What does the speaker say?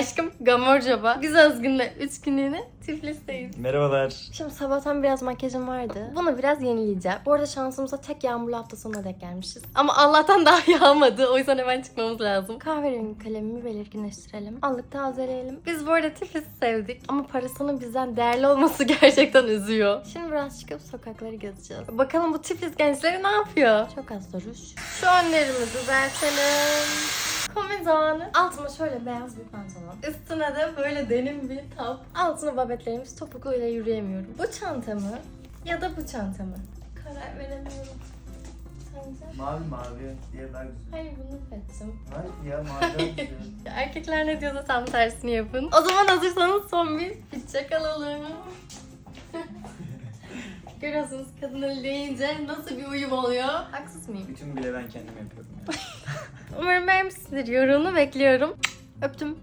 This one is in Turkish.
Aşkım Gamorcaba. Biz Özgün'le 3 günlüğüne Tiflis'teyiz. Merhabalar. Şimdi sabahtan biraz makyajım vardı. Bunu biraz yenileyeceğim. Bu arada şansımıza tek yağmurlu hafta sonuna denk gelmişiz. Ama Allah'tan daha yağmadı. O yüzden hemen çıkmamız lazım. Kahverengi kalemimi belirginleştirelim. Allık tazeleyelim. Biz bu arada Tiflis'i sevdik. Ama parasının bizden değerli olması gerçekten üzüyor. Şimdi biraz çıkıp sokakları gezeceğiz. Bakalım bu Tiflis gençleri ne yapıyor? Çok az duruş. Şu önlerimi düzeltelim. Komik zamanı. Altıma şöyle beyaz bir pantolon. Üstüne de böyle denim bir top. Altına babetlerimiz topukluyla yürüyemiyorum. Bu çantamı ya da bu çantamı. Karar veremiyorum. Sence? Mavi mavi diye daha güzel. Hayır bunu seçtim. Hayır ya mavi daha güzel. Erkekler ne diyorsa tam tersini yapın. O zaman hazırsanız son bir pitçek alalım. Görüyorsunuz kadın eli deyince nasıl bir uyum oluyor. Haksız mıyım? Bütün bile ben kendim yapıyorum ya. Umarım beğenmişsinizdir. Yorumunu bekliyorum. Öptüm.